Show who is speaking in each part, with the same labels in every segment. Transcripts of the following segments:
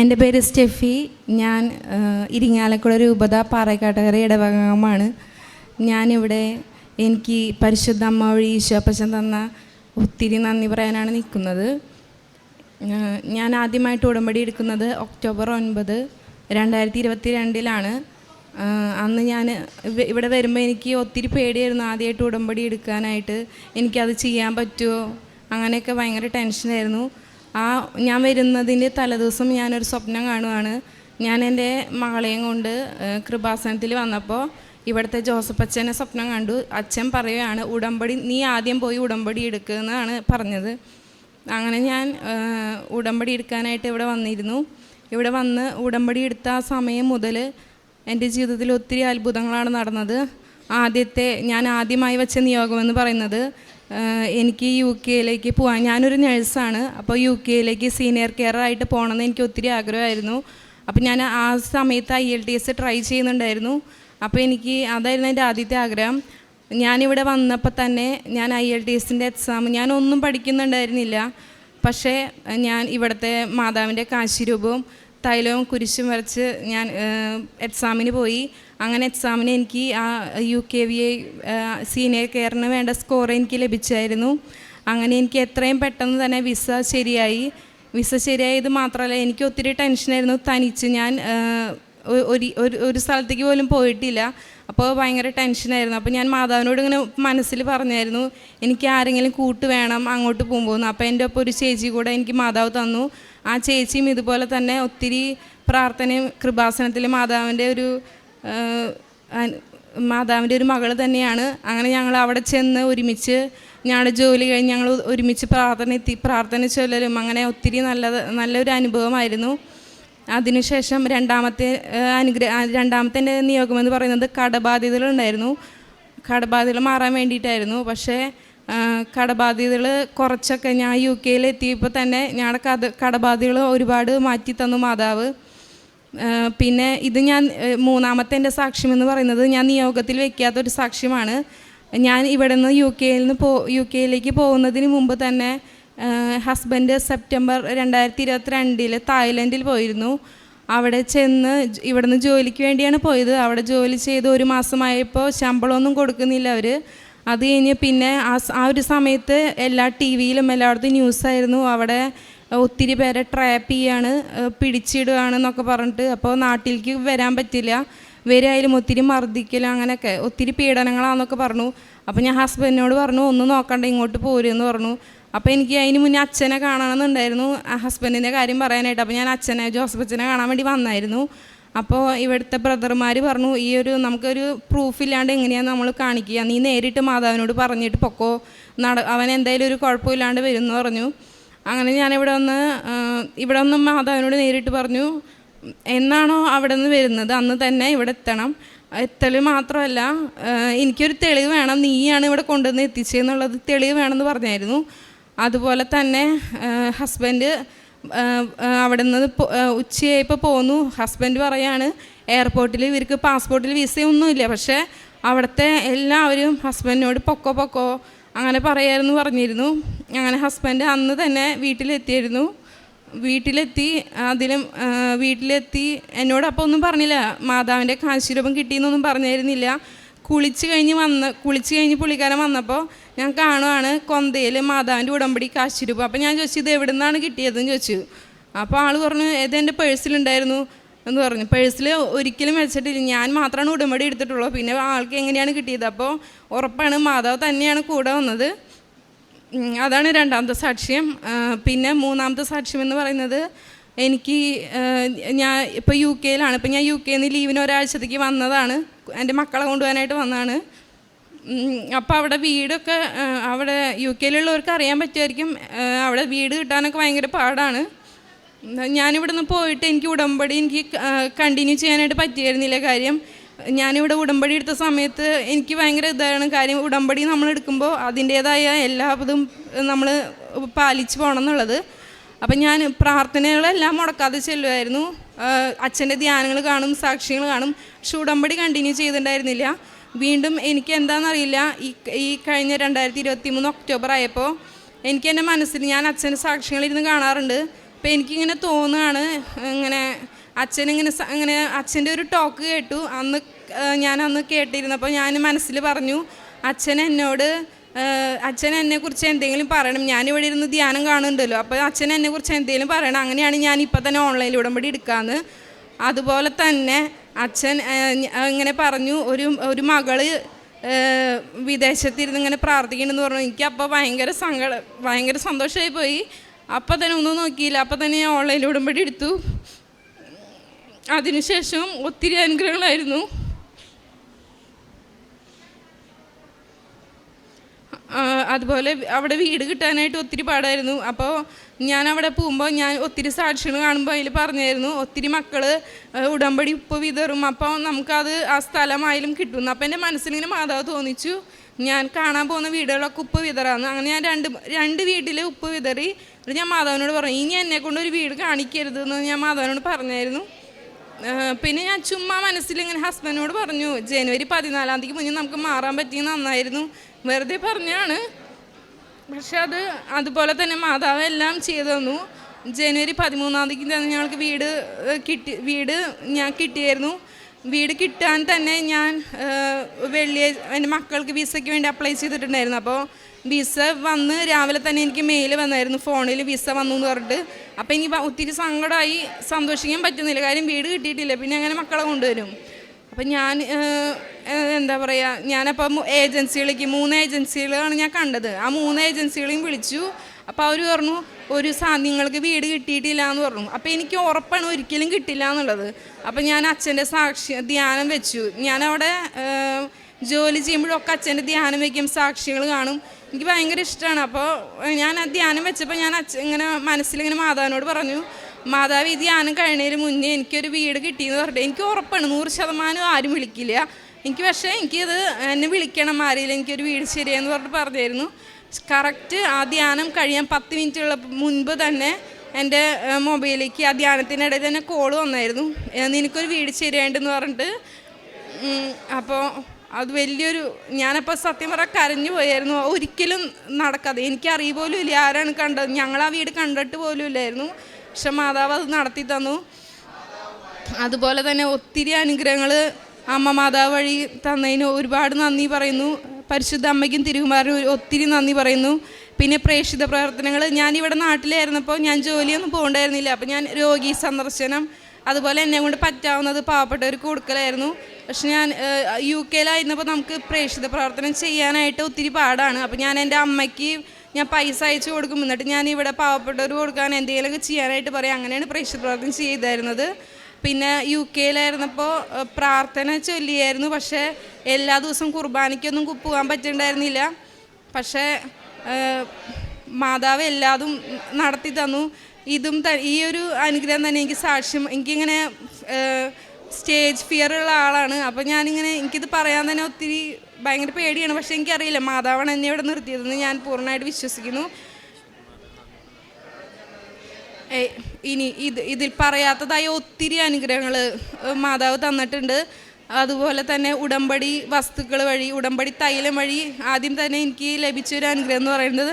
Speaker 1: എന്റെ പേര് സ്റ്റെഫി. ഞാൻ ഇരിങ്ങാലക്കുട രൂപത പാറക്കാട്ടുകര ഇടവകമാണ്. ഞാനിവിടെ എനിക്ക് പരിശുദ്ധ അമ്മ വഴി ഈശോപ്പച്ചൻ തന്ന ഒത്തിരി നന്ദി പറയാനാണ് നിൽക്കുന്നത്. ഞാൻ ആദ്യമായിട്ട് ഉടമ്പടി എടുക്കുന്നത് ഒക്ടോബർ ഒൻപത് രണ്ടായിരത്തി ഇരുപത്തി രണ്ടിലാണ് അന്ന് ഞാൻ ഇവിടെ വരുമ്പോൾ എനിക്ക് ഒത്തിരി പേടിയായിരുന്നു ആദ്യമായിട്ട് ഉടമ്പടി എടുക്കാനായിട്ട്. എനിക്കത് ചെയ്യാൻ പറ്റുമോ? അങ്ങനെയൊക്കെ ഭയങ്കര ടെൻഷനായിരുന്നു. ആ ഞാൻ വരുന്നതിന്റെ തലേദിവസം ഞാനൊരു സ്വപ്നം കാണുവാണ്. ഞാൻ എന്റെ മകളെയും കൊണ്ട് കൃപാസനത്തിൽ വന്നപ്പോൾ ഇവിടുത്തെ ജോസഫ് അച്ഛനെ സ്വപ്നം കണ്ടു. അച്ഛൻ പറയുകയാണ് ഉടമ്പടി നീ ആദ്യം പോയി ഉടമ്പടി എടുക്കുന്നതാണ് പറഞ്ഞത്. അങ്ങനെ ഞാൻ ഉടമ്പടി എടുക്കാനായിട്ട് ഇവിടെ വന്നിരുന്നു. ഇവിടെ വന്ന് ഉടമ്പടി എടുത്ത ആ സമയം മുതൽ എന്റെ ജീവിതത്തിൽ ഒത്തിരി അത്ഭുതങ്ങളാണ് നടന്നത്. ആദ്യത്തെ ഞാൻ ആദ്യമായി വെച്ച നിയോഗമെന്ന് പറയുന്നത് എനിക്ക് യു കെയിലേക്ക് പോകാൻ ഞാനൊരു നഴ്സാണ് അപ്പോൾ യു കെയിലേക്ക് സീനിയർ കെയർ ആയിട്ട് പോകണമെന്ന് എനിക്ക് ഒത്തിരി ആഗ്രഹമായിരുന്നു. അപ്പോൾ ഞാൻ ആ സമയത്ത് I L T S try ചെയ്യുന്നുണ്ടായിരുന്നു. അപ്പോൾ എനിക്ക് അതായിരുന്നു എന്റെ ആദ്യത്തെ ആഗ്രഹം. ഞാനിവിടെ വന്നപ്പോൾ തന്നെ ഞാൻ ഐ എൽ ടി എസിന്റെ എക്സാം ഞാനൊന്നും പഠിക്കുന്നുണ്ടായിരുന്നില്ല. പക്ഷേ ഞാൻ ഇവിടുത്തെ മാതാവിന്റെ കാശിരൂപവും തൈലവും കുരിശും വരച്ച് ഞാൻ എക്സാമിന് പോയി. അങ്ങനെ എക്സാമിന് എനിക്ക് ആ U K V I senior കെയറിന് വേണ്ട സ്കോർ എനിക്ക് ലഭിച്ചായിരുന്നു. അങ്ങനെ എനിക്ക് എത്രയും പെട്ടെന്ന് തന്നെ വിസ ശരിയായി. വിസ ശരിയായത് മാത്രമല്ല എനിക്ക് ഒത്തിരി ടെൻഷനായിരുന്നു തനിച്ച് ഞാൻ ഒരു ഒരു- സ്ഥലത്തേക്ക് പോലും പോയിട്ടില്ല. അപ്പോൾ ഭയങ്കര ടെൻഷനായിരുന്നു അപ്പോൾ ഞാൻ മാതാവിനോട് ഇങ്ങനെ മനസ്സിൽ പറഞ്ഞായിരുന്നു എനിക്ക് ആരെങ്കിലും കൂട്ട് വേണം അങ്ങോട്ട് പോകുമ്പോൾ അപ്പോൾ എന്റെ ഒപ്പം ഒരു ചേച്ചി കൂടെ എനിക്ക് മാതാവ് തന്നു. ആ ചേച്ചിയും ഇതുപോലെ തന്നെ ഒത്തിരി പ്രാർത്ഥനയും കൃപാസനത്തിൽ മാതാവിന്റെ ഒരു മാതാവിന്റെ ഒരു മകൾ തന്നെയാണ്. അങ്ങനെ ഞങ്ങൾ അവിടെ ചെന്ന് ഒരുമിച്ച് ഞങ്ങളുടെ ജോലി കഴിഞ്ഞ് ഞങ്ങൾ ഒരുമിച്ച് പ്രാർത്ഥന എത്തി പ്രാർത്ഥന ചൊല്ലലും. അങ്ങനെ ഒത്തിരി നല്ല നല്ലൊരു അനുഭവമായിരുന്നു. അതിനുശേഷം രണ്ടാമത്തെ അനുഗ്രഹ രണ്ടാമത്തെ എന്റെ നിയോഗം എന്ന് പറയുന്നത് കടബാധ്യതകളുണ്ടായിരുന്നു കടബാധ്യതകൾ മാറാൻ വേണ്ടിയിട്ടായിരുന്നു. പക്ഷേ കടബാധ്യതകൾ കുറച്ചൊക്കെ ഞാൻ യു കെയിൽ എത്തിയപ്പോൾ തന്നെ ഞങ്ങളുടെ കഥ കടബാധ്യതകൾ ഒരുപാട് മാറ്റി തന്നു മാതാവ്. പിന്നെ ഇത് ഞാൻ മൂന്നാമത്തെ എന്റെ സാക്ഷ്യം എന്ന് പറയുന്നത് ഞാൻ നിയോഗത്തിൽ വെക്കാത്തൊരു സാക്ഷ്യമാണ്. ഞാൻ ഇവിടെ നിന്ന് യു കെയിൽ നിന്ന് പോ യു കെയിലേക്ക് പോകുന്നതിന് മുമ്പ് തന്നെ ഹസ്ബൻഡ് സെപ്റ്റംബർ രണ്ടായിരത്തി ഇരുപത്തിരണ്ടിൽ തായ്ലൻഡിൽ പോയിരുന്നു. അവിടെ ചെന്ന് ഇവിടുന്ന് ജോലിക്ക് വേണ്ടിയാണ് പോയത്. അവിടെ ജോലി ചെയ്ത് ഒരു മാസമായപ്പോൾ ശമ്പളമൊന്നും കൊടുക്കുന്നില്ല അവർ അത് കഴിഞ്ഞ് പിന്നെ ആ ആ ഒരു സമയത്ത് എല്ലാ ടി വിയിലും എല്ലായിടത്തും ന്യൂസായിരുന്നു. അവിടെ ഒത്തിരി പേരെ ട്രാപ്പ് ചെയ്യാണ് പിടിച്ചിടുകയാണെന്നൊക്കെ പറഞ്ഞിട്ട് അപ്പോൾ നാട്ടിലേക്ക് വരാൻ പറ്റില്ല. വരായാലും ഒത്തിരി മർദ്ദിക്കലും അങ്ങനെയൊക്കെ ഒത്തിരി പീഡനങ്ങളാണെന്നൊക്കെ പറഞ്ഞു. അപ്പോൾ ഞാൻ ഹസ്ബൻഡിനോട് പറഞ്ഞു ഒന്ന് നോക്കണ്ട ഇങ്ങോട്ട് പോരുമെന്ന് പറഞ്ഞു. അപ്പോൾ എനിക്ക് അതിന് മുന്നേ അച്ഛനെ കാണണമെന്നുണ്ടായിരുന്നു. ഹസ്ബൻഡിന്റെ കാര്യം പറയാനായിട്ട്. അപ്പോൾ ഞാൻ അച്ഛനെ ജോസഫ് അച്ഛനെ കാണാൻ വേണ്ടി വന്നായിരുന്നു. അപ്പോൾ ഇവിടുത്തെ ബ്രദർമാർ പറഞ്ഞു ഈ ഒരു നമുക്കൊരു പ്രൂഫ് ഇല്ലാണ്ട് എങ്ങനെയാണ് നമ്മൾ കാണിക്കുക. നീ നേരിട്ട് മാതാവിനോട് പറഞ്ഞിട്ട് പൊക്കോ. നട അവൻ എന്തായാലും ഒരു കുഴപ്പമില്ലാണ്ട് വരും പറഞ്ഞു. അങ്ങനെ ഞാനിവിടെ വന്ന് ആ, ഇവിടെ വന്ന് മാതാവിനോട് നേരിട്ട് പറഞ്ഞു എന്നാണോ അവിടെ നിന്ന് വരുന്നത്? അന്ന് തന്നെ ഇവിടെ എത്തണം. എത്തൽ മാത്രമല്ല എനിക്കൊരു തെളിവ് വേണം. നീയാണ് ഇവിടെ കൊണ്ടുവന്ന് എത്തിച്ചതെന്നുള്ളത് തെളിവ് വേണമെന്ന് പറഞ്ഞായിരുന്നു. അതുപോലെ തന്നെ ഹസ്ബൻഡ് അവിടെ നിന്ന് ഉച്ചയായപ്പോൾ പോന്നു. ഹസ്ബൻഡ് പറയാണ് എയർപോർട്ടിൽ ഇവർക്ക് പാസ്പോർട്ടിൽ വിസയൊന്നുമില്ല പക്ഷേ അവിടുത്തെ എല്ലാവരും ഹസ്ബൻഡിനോട് പൊക്കോ പൊക്കോ അങ്ങനെ പറയായിരുന്നു പറഞ്ഞിരുന്നു. അങ്ങനെ ഹസ്ബൻഡ് അന്ന് തന്നെ വീട്ടിലെത്തിയിരുന്നു വീട്ടിലെത്തി അതിലും വീട്ടിലെത്തി. എന്നോട് അപ്പോൾ ഒന്നും പറഞ്ഞില്ല. മാതാവിന്റെ കാശിരൂപം കിട്ടിയെന്നൊന്നും പറഞ്ഞിരുന്നില്ല കുളിച്ച് കഴിഞ്ഞ് വന്ന് കുളിച്ച് കഴിഞ്ഞ് പുള്ളിക്കാരൻ വന്നപ്പോൾ ഞാൻ കാണുവാണ് കൊന്തയിൽ മാതാവിന്റെ ഉടമ്പടി കാശിരൂപ. അപ്പോൾ ഞാൻ ചോദിച്ചു ഇത് എവിടെ നിന്നാണ് കിട്ടിയതെന്ന് ചോദിച്ചു. അപ്പോൾ ആൾ പറഞ്ഞു ഇത് എന്റെ പേഴ്സിലുണ്ടായിരുന്നു എന്ന് പറഞ്ഞു. പേഴ്സിൽ ഒരിക്കലും വെച്ചിട്ടില്ല ഞാൻ മാത്രമാണ് ഉടമ്പടി എടുത്തിട്ടുള്ളൂ. പിന്നെ ആൾക്ക് എങ്ങനെയാണ് കിട്ടിയത്? അപ്പോൾ ഉറപ്പാണ് മാതാവ് തന്നെയാണ് കൂടെ വന്നത്. അതാണ് രണ്ടാമത്തെ സാക്ഷ്യം. പിന്നെ മൂന്നാമത്തെ സാക്ഷ്യം എന്ന് പറയുന്നത് എനിക്ക് ഞാൻ ഇപ്പോൾ യു കെയിലാണ് ഇപ്പം ഞാൻ യു കെയിൽ നിന്ന് ലീവിന് ഒരാഴ്ചത്തേക്ക് വന്നതാണ്. എന്റെ മക്കളെ കൊണ്ടുപോകാനായിട്ട് വന്നതാണ്. അപ്പോൾ അവിടെ വീടൊക്കെ അവിടെ യു കെയിലുള്ളവർക്ക് അറിയാൻ പറ്റുമായിരിക്കും. അവിടെ വീട് കിട്ടാനൊക്കെ ഭയങ്കര പാടാണ്. ഞാനിവിടെ നിന്ന് പോയിട്ട് എനിക്ക് ഉടമ്പടി എനിക്ക് കണ്ടിന്യൂ ചെയ്യാനായിട്ട് പറ്റിയായിരുന്നില്ല കാര്യം. ഞാനിവിടെ ഉടമ്പടി എടുത്ത സമയത്ത് എനിക്ക് ഭയങ്കര ഇതാണ് കാര്യം ഉടമ്പടി നമ്മൾ എടുക്കുമ്പോൾ അതിന്റേതായ എല്ലാ ഇതും നമ്മൾ പാലിച്ചു പോകണം എന്നുള്ളത്. അപ്പം ഞാൻ പ്രാർത്ഥനകളെല്ലാം മുടക്കാതെ ചെല്ലുമായിരുന്നു. അച്ഛന്റെ ധ്യാനങ്ങൾ കാണും സാക്ഷ്യങ്ങൾ കാണും. പക്ഷെ ഉടമ്പടി കണ്ടിന്യൂ ചെയ്തിട്ടുണ്ടായിരുന്നില്ല. വീണ്ടും എനിക്ക് എന്താണെന്നറിയില്ല. ഈ ഈ കഴിഞ്ഞ രണ്ടായിരത്തി ഇരുപത്തി മൂന്ന് ഒക്ടോബർ ആയപ്പോൾ എനിക്ക് എന്റെ മനസ്സിൽ ഞാൻ അച്ഛന്റെ സാക്ഷ്യങ്ങളിരുന്ന് കാണാറുണ്ട്. അപ്പോൾ എനിക്കിങ്ങനെ തോന്നുകയാണ് ഇങ്ങനെ അച്ഛനിങ്ങനെ ഇങ്ങനെ അച്ഛന്റെ ഒരു ടോക്ക് കേട്ടു. അന്ന് ഞാൻ അന്ന് കേട്ടിരുന്നപ്പോൾ ഞാൻ മനസ്സിൽ പറഞ്ഞു അച്ഛൻ എന്നോട് അച്ഛൻ എന്നെക്കുറിച്ച് എന്തെങ്കിലും പറയണം. ഞാനിവിടെ ഇരുന്ന് ധ്യാനം കാണുന്നുണ്ടല്ലോ. അപ്പോൾ അച്ഛൻ എന്നെക്കുറിച്ച് എന്തെങ്കിലും പറയണം. അങ്ങനെയാണ് ഞാൻ ഇപ്പം തന്നെ ഓൺലൈനിൽ ഉടമ്പടി എടുക്കാമെന്ന് അതുപോലെ തന്നെ അച്ഛൻ ഇങ്ങനെ പറഞ്ഞു ഒരു ഒരു മകൾ വിദേശത്തിരുന്ന് ഇങ്ങനെ പ്രാർത്ഥിക്കണമെന്ന് പറഞ്ഞു. എനിക്ക് അപ്പോൾ ഭയങ്കര സങ്കടം ഭയങ്കര സന്തോഷമായി പോയി. അപ്പം തന്നെ ഒന്നും നോക്കിയില്ല. അപ്പം തന്നെ ഞാൻ ഓൺലൈനിൽ ഉടമ്പടി എടുത്തു. അതിനുശേഷം ഒത്തിരി അനുഗ്രഹങ്ങളായിരുന്നു. അതുപോലെ അവിടെ വീട് കിട്ടാനായിട്ട് ഒത്തിരി പാടായിരുന്നു. അപ്പോൾ ഞാൻ അവിടെ പോകുമ്പോൾ ഞാൻ ഒത്തിരി സാക്ഷികൾ കാണുമ്പോൾ അതിൽ പറഞ്ഞായിരുന്നു ഒത്തിരി മക്കൾ ഉടമ്പടി ഉപ്പ് വിതറും. അപ്പോൾ നമുക്കത് ആ സ്ഥലമായാലും കിട്ടുന്നു അപ്പോൾ എന്റെ മനസ്സിലിങ്ങനെ മാതാവ് തോന്നിച്ചു ഞാൻ കാണാൻ പോകുന്ന വീടുകളൊക്കെ ഉപ്പ് വിതറാന്ന്. അങ്ങനെ ഞാൻ രണ്ട് രണ്ട് വീട്ടിൽ ഉപ്പ് വിതറി. ഞാൻ മാതാവിനോട് പറഞ്ഞു ഇനി എന്നെ കൊണ്ട് ഒരു വീട് കാണിക്കരുത് എന്ന് ഞാൻ മാതാവിനോട് പറഞ്ഞായിരുന്നു. പിന്നെ ഞാൻ ചുമ്മാ മനസ്സിൽ ഇങ്ങനെ ഹസ്ബൻഡിനോട് പറഞ്ഞു ജനുവരി പതിനാലാം തീയതിക്ക് മുന്നേ നമുക്ക് മാറാൻ പറ്റിയ നന്നായിരുന്നു. വെറുതെ പറഞ്ഞാണ്. പക്ഷെ അത് അതുപോലെ തന്നെ മാതാവ് എല്ലാം ചെയ്തു തന്നു. ജനുവരി പതിമൂന്നാം തീയതി തന്നെ ഞങ്ങൾക്ക് വീട് കിട്ടി വീട് ഞാൻ കിട്ടിയായിരുന്നു. വീട് കിട്ടാൻ തന്നെ ഞാൻ വെള്ളിയാഴ്ച എന്റെ മക്കൾക്ക് വിസയ്ക്ക് വേണ്ടി അപ്ലൈ ചെയ്തിട്ടുണ്ടായിരുന്നു. അപ്പോൾ വിസ വന്ന് രാവിലെ തന്നെ എനിക്ക് മെയിൽ വന്നായിരുന്നു. ഫോണിൽ വിസ വന്നു എന്ന് പറഞ്ഞിട്ട്. അപ്പോൾ ഭ- ഒത്തിരി സങ്കടമായി സന്തോഷിക്കാൻ പറ്റുന്നില്ല. കാര്യം വീട് കിട്ടിയിട്ടില്ല. പിന്നെ അങ്ങനെ മക്കളെ കൊണ്ടുവരും? അപ്പം ഞാൻ എന്താ പറയുക ഞാനപ്പം ഏജൻസികളിലേക്ക് മൂന്ന് ഏജൻസികളാണ് ഞാൻ കണ്ടത്. ആ മൂന്ന് ഏജൻസികളെയും വിളിച്ചു. അപ്പോൾ അവർ പറഞ്ഞു ഒരു നിങ്ങൾക്ക് വീട് കിട്ടിയിട്ടില്ല എന്ന് പറഞ്ഞു. അപ്പോൾ എനിക്ക് ഉറപ്പാണ് ഒരിക്കലും കിട്ടില്ല എന്നുള്ളത് അപ്പം ഞാൻ അച്ഛന്റെ സാക്ഷി ധ്യാനം വെച്ചു. ഞാനവിടെ ജോലി ചെയ്യുമ്പോഴൊക്കെ അച്ഛന്റെ ധ്യാനം വയ്ക്കും സാക്ഷികൾ കാണും. എനിക്ക് ഭയങ്കര ഇഷ്ടമാണ് അപ്പോൾ ഞാൻ ആ ധ്യാനം വെച്ചപ്പോൾ ഞാൻ അച്ഛൻ ഇങ്ങനെ മനസ്സിലിങ്ങനെ മാതാവിനോട് പറഞ്ഞു മാതാവ് ഈ കഴിയുന്നതിന് മുന്നേ എനിക്കൊരു വീട് കിട്ടിയെന്ന് പറഞ്ഞിട്ട് എനിക്ക് ഉറപ്പാണ്. നൂറ് ശതമാനം ആരും വിളിക്കില്ല. എനിക്ക് പക്ഷേ എനിക്കിത് എന്നെ വിളിക്കണം ആരെങ്കിലും എനിക്കൊരു വീട് ശരിയെന്ന് പറഞ്ഞിട്ട് പറഞ്ഞായിരുന്നു. കറക്റ്റ് ആ ധ്യാനം കഴിയാൻ പത്ത് മിനിറ്റുള്ള മുൻപ് തന്നെ എന്റെ മൊബൈലിലേക്ക് ആ ധ്യാനത്തിനിടയിൽ തന്നെ കോൾ വന്നായിരുന്നു. എനിക്കൊരു വീട് ശരിയായിട്ടെന്ന് പറഞ്ഞിട്ട്. അപ്പോൾ അത് വലിയൊരു ഞാനപ്പോൾ സത്യം പറഞ്ഞാൽ കരഞ്ഞു പോയായിരുന്നു. ഒരിക്കലും നടക്കാതെ. എനിക്കറിയ പോലും ഇല്ല ആരാണ് കണ്ടത്. ഞങ്ങൾ ആ വീട് കണ്ടിട്ട് പോലും ഇല്ലായിരുന്നു. പക്ഷെ മാതാവ് അത് നടത്തി തന്നു. അതുപോലെ തന്നെ ഒത്തിരി അനുഗ്രഹങ്ങൾ അമ്മ മാതാവ് വഴി തന്നതിന് ഒരുപാട് നന്ദി പറയുന്നു. പരിശുദ്ധ അമ്മയ്ക്കും തിരുകുമാരനും ഒത്തിരി നന്ദി പറയുന്നു. പിന്നെ പ്രേക്ഷിത പ്രവർത്തനങ്ങൾ ഞാൻ ഇവിടെ നാട്ടിലായിരുന്നപ്പോൾ ഞാൻ ജോലിയൊന്നും പോകണ്ടായിരുന്നില്ല. അപ്പോൾ ഞാൻ രോഗി സന്ദർശനം അതുപോലെ എന്നെ കൊണ്ട് പറ്റാവുന്നത് പാവപ്പെട്ടവർക്ക് കൊടുക്കലായിരുന്നു. പക്ഷെ ഞാൻ യു കെയിലായിരുന്നപ്പോൾ നമുക്ക് പ്രേക്ഷിത പ്രവർത്തനം ചെയ്യാനായിട്ട് ഒത്തിരി പാടാണ്. അപ്പോൾ ഞാൻ എന്റെ അമ്മയ്ക്ക് ഞാൻ പൈസ അയച്ചു കൊടുക്കും. എന്നിട്ട് ഞാൻ ഇവിടെ പാവപ്പെട്ടവർ കൊടുക്കാൻ എന്തെങ്കിലുമൊക്കെ ചെയ്യാനായിട്ട് പറയും. അങ്ങനെയാണ് പ്രേക്ഷിത പ്രാർത്ഥന ചെയ്തായിരുന്നത് പിന്നെ യു കെയിലായിരുന്നപ്പോൾ പ്രാർത്ഥന ചൊല്ലിയായിരുന്നു. പക്ഷേ എല്ലാ ദിവസവും കുർബാനയ്ക്കൊന്നും പോകാൻ പറ്റുന്നുണ്ടായിരുന്നില്ല പക്ഷേ മാതാവ് എല്ലാതും നടത്തി തന്നു. ഇതും ഈ ഒരു അനുഗ്രഹം തന്നെ എനിക്ക് സാക്ഷ്യം എനിക്കിങ്ങനെ സ്റ്റേജ് ഫിയർ ഉള്ള ആളാണ്. അപ്പോൾ ഞാനിങ്ങനെ എനിക്കിത് പറയാൻ തന്നെ ഒത്തിരി ഭയങ്കര പേടിയാണ്. പക്ഷേ എനിക്കറിയില്ല മാതാവാണ് എന്നെ ഇവിടെ നിർത്തിയതെന്ന് ഞാൻ പൂർണമായിട്ട് വിശ്വസിക്കുന്നു. ഇനി ഇത് ഇതിൽ പറയാത്തതായ ഒത്തിരി അനുഗ്രഹങ്ങൾ മാതാവ് തന്നിട്ടുണ്ട്. അതുപോലെ തന്നെ ഉടമ്പടി വസ്തുക്കൾ വഴി ഉടമ്പടി തൈലം വഴി ആദ്യം തന്നെ എനിക്ക് ലഭിച്ചൊരു അനുഗ്രഹം എന്ന് പറയുന്നത്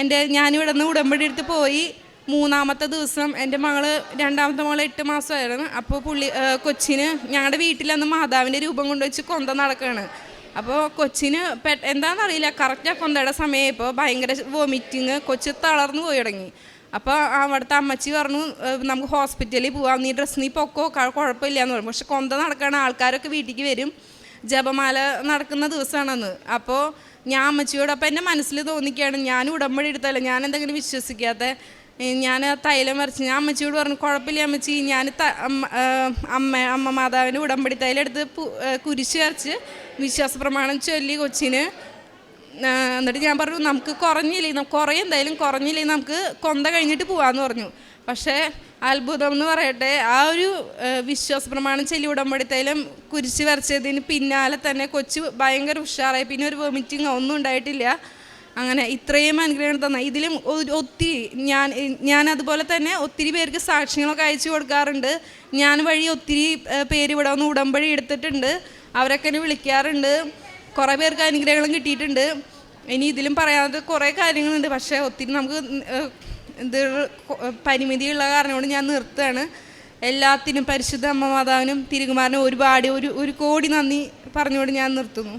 Speaker 1: എന്റെ ഞാനിവിടെ നിന്ന് ഉടമ്പടി എടുത്ത് പോയി. മൂന്നാമത്തെ ദിവസം എന്റെ മകൾ രണ്ടാമത്തെ മകൾ എട്ട് മാസമായിരുന്നു. അപ്പോൾ പുള്ളി കൊച്ചിന് ഞങ്ങളുടെ വീട്ടിലന്ന് മാതാവിന്റെ രൂപം കൊണ്ടുവച്ച് കൊന്ത നടക്കുകയാണ് അപ്പോൾ കൊച്ചിന് പെ എന്താണെന്നറിയില്ല കറക്റ്റ് ആ കൊന്തയുടെ സമയം ഇപ്പോൾ ഭയങ്കര വോമിറ്റിങ് കൊച്ച് തളർന്നു പോയി തുടങ്ങി. അപ്പോൾ അവിടുത്തെ അമ്മച്ചി പറഞ്ഞു നമുക്ക് ഹോസ്പിറ്റലിൽ പോവാം നീ ഡ്രസ്സ് നീ പൊക്കോ കുഴപ്പമില്ല എന്ന് പറഞ്ഞു. പക്ഷെ കൊന്ത നടക്കണ ആൾക്കാരൊക്കെ വീട്ടിലേക്ക് വരും. ജപമാല നടക്കുന്ന ദിവസമാണെന്ന്. അപ്പോൾ ഞാൻ അമ്മച്ചിയോട് അപ്പോൾ എന്റെ മനസ്സിൽ തോന്നിക്കുകയാണ് ഞാൻ ഉടമ്പടി എടുത്തല്ല ഞാൻ എന്തെങ്കിലും വിശ്വസിക്കാത്ത ഞാൻ ആ തൈലം വരച്ച് ഞാൻ അമ്മച്ചിയോട് പറഞ്ഞു കുഴപ്പമില്ല അമ്മച്ചി ഞാൻ അമ്മ അമ്മ മാതാവിന്റെ ഉടമ്പടി തൈലം എടുത്ത് പു- ഏഹ് കുരിശ് വരച്ച് വിശ്വാസ പ്രമാണം ചൊല്ലി കൊച്ചിന്. എന്നിട്ട് ഞാൻ പറഞ്ഞു നമുക്ക് കുറഞ്ഞില്ലേ കുറേ എന്തായാലും കുറഞ്ഞില്ലേ നമുക്ക് കൊന്ത കഴിഞ്ഞിട്ട് പോവാന്ന് പറഞ്ഞു. പക്ഷേ അത്ഭുതം എന്ന് പറയട്ടെ ആ ഒരു വിശ്വാസ പ്രമാണം ചെല്ലി ഉടമ്പടിത്തേലും കുരിശ് വരച്ചതിന് പിന്നാലെ തന്നെ കൊച്ചു ഭയങ്കര ഉഷാറായി. പിന്നെ ഒരു വോമിറ്റിങ് ഒന്നും ഉണ്ടായിട്ടില്ല. അങ്ങനെ ഇത്രയും അനുഗ്രഹം തന്ന. ഇതിലും ഒത്തിരി ഞാൻ ഞാൻ അതുപോലെ തന്നെ ഒത്തിരി പേർക്ക് സാക്ഷ്യങ്ങളൊക്കെ അയച്ചു കൊടുക്കാറുണ്ട്. ഞാൻ വഴി ഒത്തിരി പേര് ഇവിടെ വന്ന് ഉടമ്പടി എടുത്തിട്ടുണ്ട്. അവരൊക്കെ എന്നെ വിളിക്കാറുണ്ട്. കുറേ പേർക്ക് അനുഗ്രഹങ്ങളും കിട്ടിയിട്ടുണ്ട്. ഇനി ഇതിലും പറയാതെ കുറേ കാര്യങ്ങളുണ്ട്. പക്ഷേ ഒത്തിരി നമുക്ക് ഇത് പരിമിതിയുള്ള കാരണം കൊണ്ട് ഞാൻ നിർത്തുകയാണ്. എല്ലാത്തിനും പരിശുദ്ധ അമ്മ മാതാവിനും തിരുകുമാരനും ഒരുപാട് ഒരു ഒരു കോടി നന്ദി പറഞ്ഞുകൊണ്ട് ഞാൻ നിർത്തുന്നു.